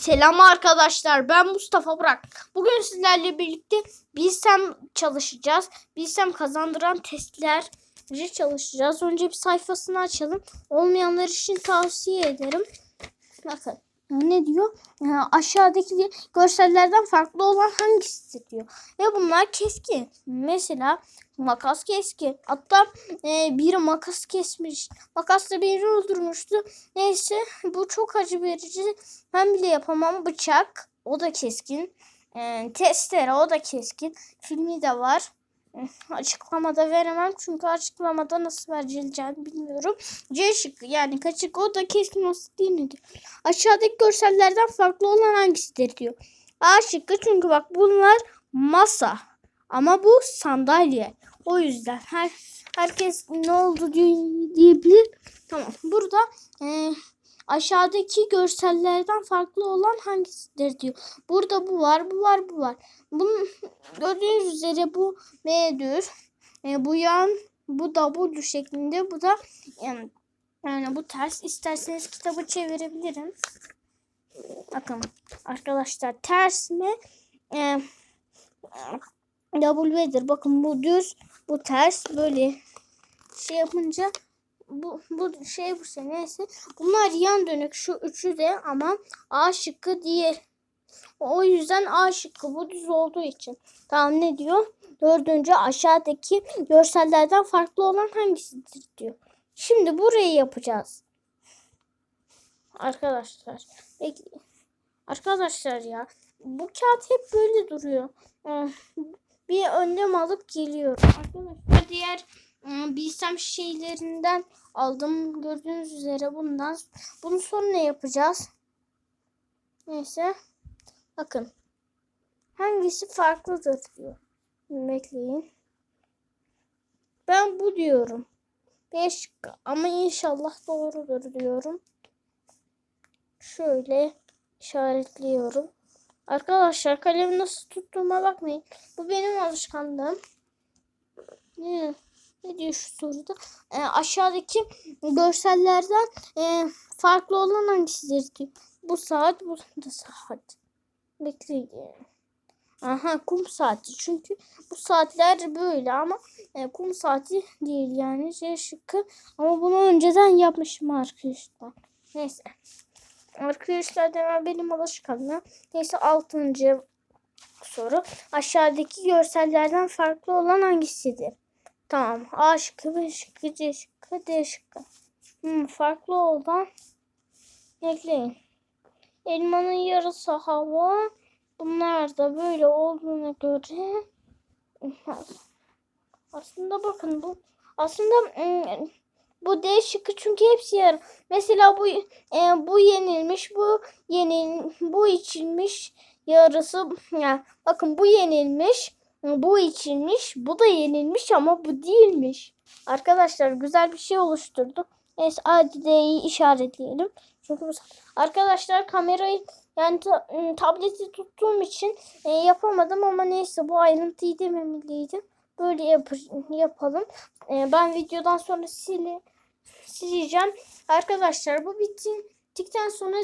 Selam arkadaşlar ben Mustafa Burak. Bugün sizlerle birlikte Bilsem çalışacağız. Bilsem kazandıran testleri çalışacağız. Önce bir sayfasını açalım. Olmayanlar için tavsiye ederim. Bakın ne diyor? Ee, aşağıdaki görsellerden farklı olan hangisi diyor. Ve bunlar keskin. Mesela makas keskin. Hatta e, biri makas kesmiş. Makasla birini öldürmüştü. Neyse bu çok acı verici. Ben bile yapamam. Bıçak o da keskin. E, testere o da keskin. Filmi de var. Eh, Açıklamada veremem çünkü açıklamada nasıl verileceğini bilmiyorum. C şıkkı yani kaçık o da keskin olsun değil mi. Aşağıdaki görsellerden farklı olan hangisidir diyor. A şıkkı çünkü bak bunlar masa ama bu sandalye. O yüzden her herkes ne oldu diye- diyebilir. Tamam. Burada e, aşağıdaki görsellerden farklı olan hangisidir diyor. Burada bu var, bu var, bu var. Bunun gördüğünüz üzere bu M düz. E, bu yan, bu W şeklinde, bu da yani, yani bu ters. İsterseniz kitabı çevirebilirim. Bakın arkadaşlar ters mi? E, W'dir. Bakın bu düz, bu ters. Böyle şey yapınca bu, bu şey bu şey neyse. Bunlar yan dönük şu üçü de ama A şıkkı diye. O yüzden A şıkkı bu düz olduğu için. Tamam ne diyor? Dördüncü aşağıdaki görsellerden farklı olan hangisidir diyor. Şimdi burayı yapacağız. Arkadaşlar. Peki. Arkadaşlar ya bu kağıt hep böyle duruyor. Bir önlem alıp geliyorum. Arkadaşlar diğer ıı, bilsem şeylerinden aldım. Gördüğünüz üzere bundan. Bunu sonra ne yapacağız? Neyse. Bakın. Hangisi farklıdır diyor. Bekleyin. Ben bu diyorum. 5 ama inşallah doğrudur diyorum. Şöyle işaretliyorum. Arkadaşlar kalemi nasıl tuttuğuma bakmayın. Bu benim alışkanlığım. Ne, ne diyor şu soruda? Ee, aşağıdaki görsellerden e, farklı olan hangisidir diyor. Bu saat, bu da saat. Bekleyin. Aha kum saati. Çünkü bu saatler böyle ama e, kum saati değil yani C şıkkı. Ama bunu önceden yapmışım arkadaşlar. Neyse. Arkadaşlar benim alışkanlığım. Neyse altıncı soru. Aşağıdaki görsellerden farklı olan hangisidir? Tamam. A şıkkı, B şıkkı, C şıkkı, D şıkkı. Hmm, farklı olan ekleyin. Elmanın yarısı hava. Bunlar da böyle olduğuna göre aslında bakın bu aslında ım, bu D şıkkı çünkü hepsi yarım. Mesela bu e, bu yenilmiş, bu yenil bu içilmiş yarısı yani bakın bu yenilmiş, bu içilmiş, bu da yenilmiş ama bu değilmiş. Arkadaşlar güzel bir şey oluşturduk. Neyse ADD'yi işaretleyelim. Çünkü arkadaşlar kamerayı yani ta- ım, tableti tuttuğum için e, yapamadım ama neyse bu ayrıntıyı dememeliydim. Böyle yap- yapalım. E, ben videodan sonra sili sileceğim. Arkadaşlar bu bittikten sonra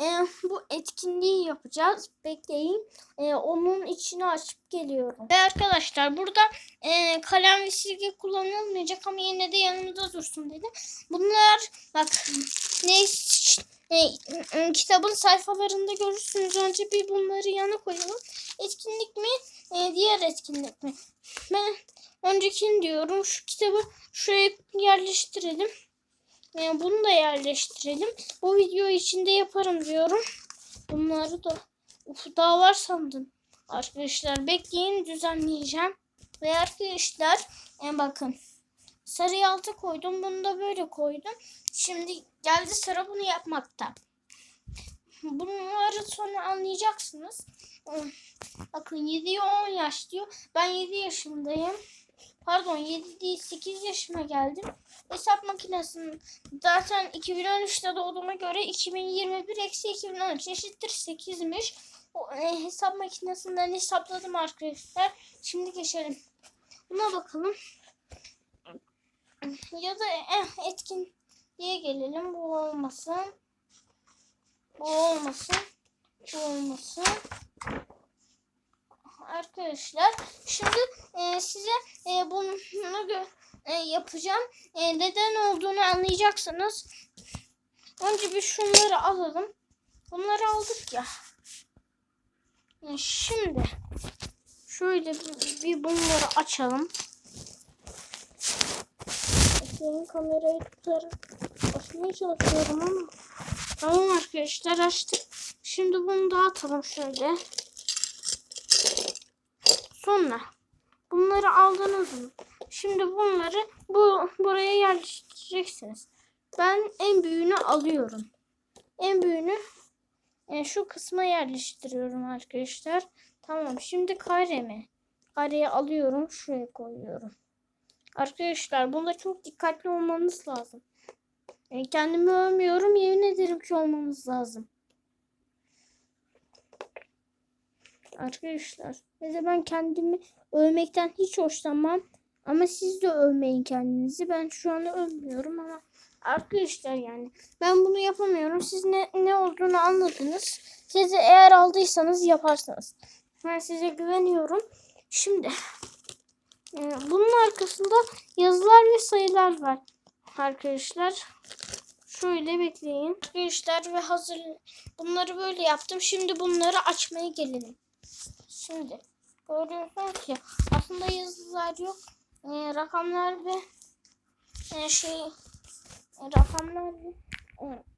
e, bu etkinliği yapacağız. Bekleyin. E, onun içini açıp geliyorum. Ve arkadaşlar burada e, kalem ve silgi kullanılmayacak ama yine de yanımda dursun dedim. Bunlar bak ne e, kitabın sayfalarında görürsünüz. Önce bir bunları yana koyalım. Etkinlik mi? E, diğer etkinlik mi? Ben öncekini diyorum. Şu kitabı şuraya yerleştirelim. Yani bunu da yerleştirelim. Bu video içinde yaparım diyorum. Bunları da Uf, daha var sandım. Arkadaşlar bekleyin düzenleyeceğim. Ve arkadaşlar e, bakın sarıyı alta koydum. Bunu da böyle koydum. Şimdi geldi sıra bunu yapmakta. Bunları sonra anlayacaksınız. Bakın 7'ye 10 yaş diyor. Ben 7 yaşındayım. Pardon 7 değil 8 yaşıma geldim. Hesap makinesinin zaten 2013'te doğduğuma göre 2021 eksi 2013 eşittir 8'miş. O e, hesap makinesinden hesapladım arkadaşlar. Şimdi geçelim. Buna bakalım. Ya da eh, etkinliğe gelelim. Bu olmasın. Bu olmasın. Bu olmasın. Arkadaşlar şimdi e, size e, bunu e, yapacağım. E, neden olduğunu anlayacaksınız. Önce bir şunları alalım. Bunları aldık ya. E, şimdi şöyle bir bunları açalım. Senin kamerayı tutarak açmaya çalışıyorum ama. Tamam arkadaşlar açtık. Şimdi bunu dağıtalım şöyle. Sonra bunları aldınız mı? Şimdi bunları bu buraya yerleştireceksiniz. Ben en büyüğünü alıyorum. En büyüğünü e, şu kısma yerleştiriyorum arkadaşlar. Tamam şimdi karemi. Kareyi alıyorum şuraya koyuyorum. Arkadaşlar bunda çok dikkatli olmanız lazım. E, kendimi övmüyorum yemin ederim ki olmanız lazım. Arkadaşlar mesela ben kendimi övmekten hiç hoşlanmam. Ama siz de övmeyin kendinizi. Ben şu anda övmüyorum ama arkadaşlar yani ben bunu yapamıyorum. Siz ne, ne olduğunu anladınız. Siz de eğer aldıysanız yaparsınız. Ben size güveniyorum. Şimdi bunun arkasında yazılar ve sayılar var. Arkadaşlar şöyle bekleyin. Arkadaşlar ve hazır bunları böyle yaptım. Şimdi bunları açmaya gelelim. Şimdi görüyorsunuz ki aslında yazılar yok. E, rakamlar ve e, şey e, rakamlar ve e,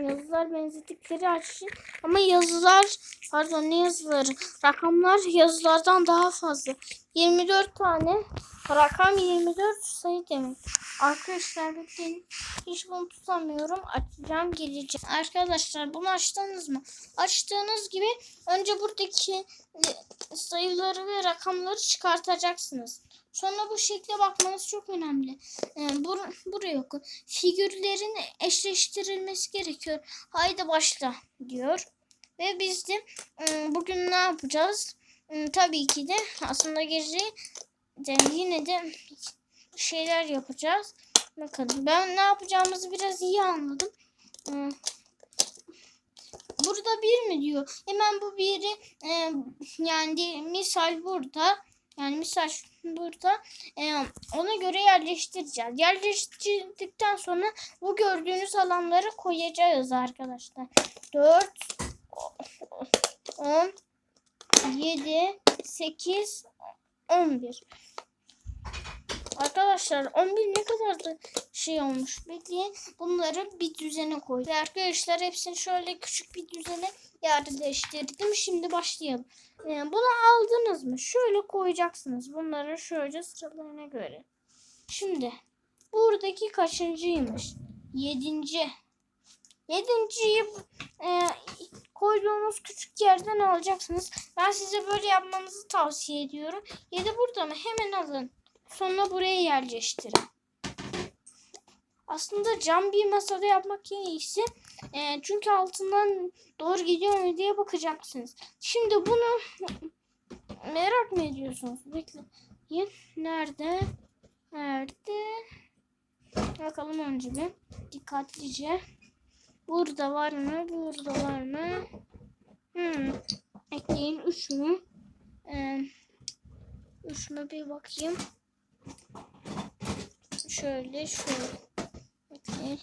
yazılar benzettikleri açın. Ama yazılar pardon ne yazıları? Rakamlar yazılardan daha fazla. 24 tane rakam 24 sayı demek. Arkadaşlar bekleyin. Hiç bunu tutamıyorum. Açacağım geleceğim. Arkadaşlar bunu açtınız mı? Açtığınız gibi önce buradaki e, sayıları ve rakamları çıkartacaksınız. Sonra bu şekle bakmanız çok önemli. Ee, bur buraya okun. Figürlerin eşleştirilmesi gerekiyor. Haydi başla diyor. Ve biz de e, bugün ne yapacağız? E, tabii ki de aslında de yine de şeyler yapacağız. Bakın ben ne yapacağımızı biraz iyi anladım. E, burada bir mi diyor? Hemen bu biri e, yani misal burada yani misal burada e, ona göre yerleştireceğiz. Yerleştirdikten sonra bu gördüğünüz alanları koyacağız arkadaşlar. 4 10 7 8 11 Arkadaşlar 11 ne kadar da şey olmuş. Bekleyin bunları bir düzene koy. Ve arkadaşlar hepsini şöyle küçük bir düzene yerleştirdim. Şimdi başlayalım. Ee, bunu aldınız mı? Şöyle koyacaksınız. Bunları şöyle sıralarına göre. Şimdi buradaki kaçıncıymış? Yedinci. Yedinciyi e, koyduğunuz küçük yerden alacaksınız. Ben size böyle yapmanızı tavsiye ediyorum. Yedi burada mı? Hemen alın. Sonra buraya yerleştirin. Aslında cam bir masada yapmak en iyisi. E, çünkü altından doğru gidiyor mu diye bakacaksınız. Şimdi bunu merak mı ediyorsunuz? Bekleyin. Nerede? Nerede? Bakalım önce bir. Dikkatlice. Burada var mı? Burada var mı? Hmm. Ekleyin 3 mü? 3 ee, mü bir bakayım. Şöyle şöyle. Ekleyin.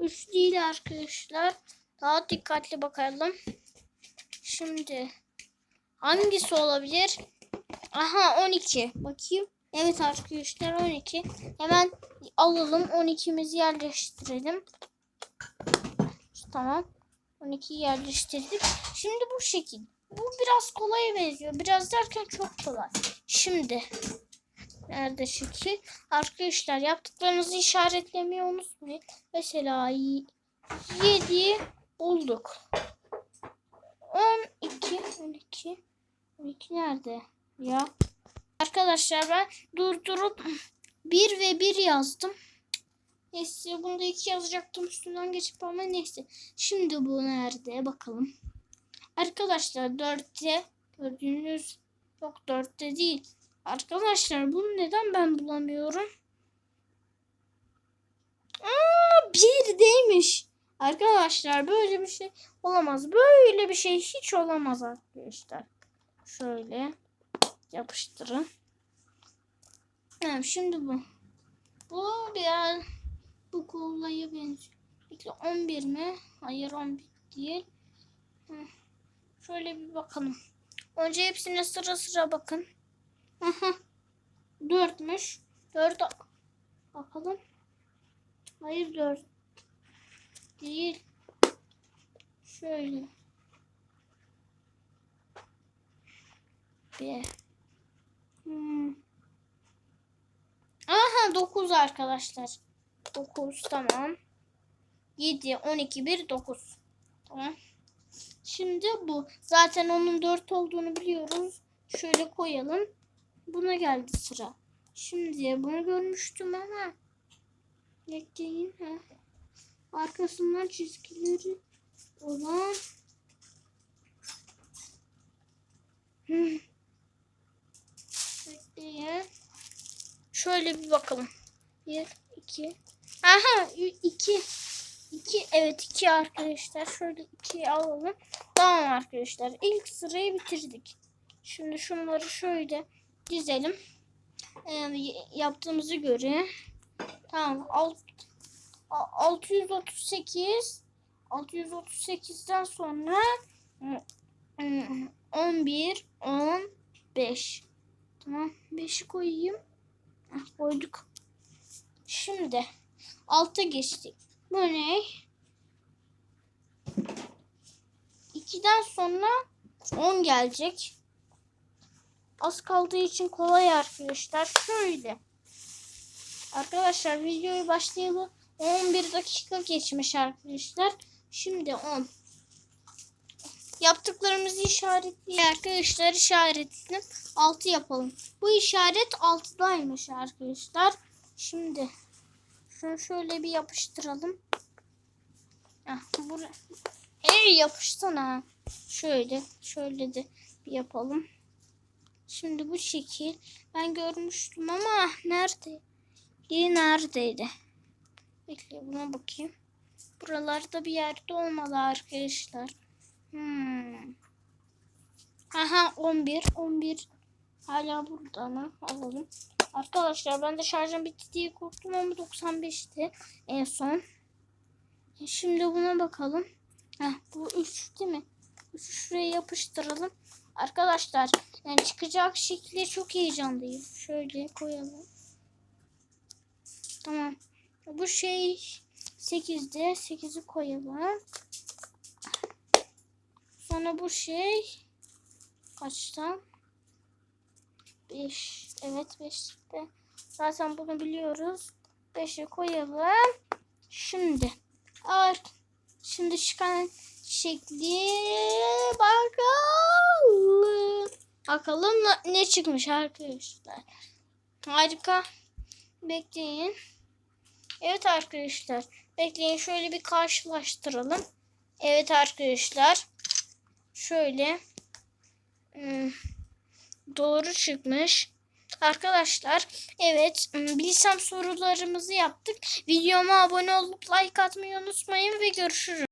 3 değil arkadaşlar. Daha dikkatli bakalım. Şimdi hangisi olabilir? Aha 12. Bakayım. Evet arkadaşlar 12. Hemen alalım 12'mizi yerleştirelim. Tamam. 12'yi yerleştirdik. Şimdi bu şekil. Bu biraz kolaya benziyor. Biraz derken çok kolay. Şimdi nerede şekil? Arkadaşlar yaptıklarınızı işaretlemeyi unutmayın. Mesela 7 bulduk. 12 12 12 nerede? Ya Arkadaşlar ben durdurup 1 ve 1 yazdım. Neyse bunu da 2 yazacaktım üstünden geçip ama neyse. Şimdi bu nerede bakalım. Arkadaşlar 4'te gördüğünüz yok 4'te değil. Arkadaşlar bunu neden ben bulamıyorum? Aa, 1 değil mi? değilmiş. Arkadaşlar böyle bir şey olamaz. Böyle bir şey hiç olamaz arkadaşlar. Şöyle yapıştırın. Evet, şimdi bu. Bu biraz bu kollaya benziyor. Peki 11 mi? Hayır 11 değil. Şöyle bir bakalım. Önce hepsine sıra sıra bakın. Aha. Dörtmüş. Dört. Bakalım. Hayır dört. Değil. Şöyle. Bir. Hmm. Aha 9 arkadaşlar. 9 tamam. 7, 12, 1, 9. Tamam. Şimdi bu. Zaten onun 4 olduğunu biliyoruz. Şöyle koyalım. Buna geldi sıra. Şimdi bunu görmüştüm ama bekleyin. Ha. Arkasından çizgileri olan Hmm. Bekleyin. Şöyle bir bakalım. 1, 2. Aha 2. 2 evet 2 arkadaşlar. Şöyle 2'yi alalım. Tamam arkadaşlar. İlk sırayı bitirdik. Şimdi şunları şöyle dizelim. Ee, yaptığımızı göre. Tamam. Alt, 638 638'den sonra 11 15 Tamam. 5'i koyayım. Heh, koyduk. Şimdi alta geçtik. Bu ne? 2'den sonra 10 gelecek. Az kaldığı için kolay arkadaşlar. Şöyle. Arkadaşlar videoyu başlayalım. 11 dakika geçmiş arkadaşlar. Şimdi 10. Yaptıklarımızı işaretli arkadaşlar işaretledim. 6 yapalım. Bu işaret 6'daymış arkadaşlar. Şimdi şunu şöyle bir yapıştıralım. Heh, buraya. Ey. Şöyle şöyle de bir yapalım. Şimdi bu şekil ben görmüştüm ama nerede? İyi neredeydi? Bekle buna bakayım. Buralarda bir yerde olmalı arkadaşlar. Hmm. Aha 11 11 hala burada mı? Alalım. Arkadaşlar ben de şarjım bitti diye korktum ama 95'ti en son. E, Şimdi buna bakalım. Heh, bu 3 değil mi? 3 şuraya yapıştıralım. Arkadaşlar yani çıkacak şekli çok heyecanlıyım. Şöyle koyalım. Tamam. Bu şey 8'de 8'i koyalım. Sonra bu şey kaçtan? 5. Evet 5'te. Zaten bunu biliyoruz. 5'i koyalım. Şimdi. Ar Şimdi çıkan şekli bakalım. Bakalım ne çıkmış arkadaşlar. Harika. Bekleyin. Evet arkadaşlar. Bekleyin şöyle bir karşılaştıralım. Evet arkadaşlar. Şöyle. Hmm, doğru çıkmış. Arkadaşlar evet hmm, bilsem sorularımızı yaptık. Videoma abone olup like atmayı unutmayın ve görüşürüz.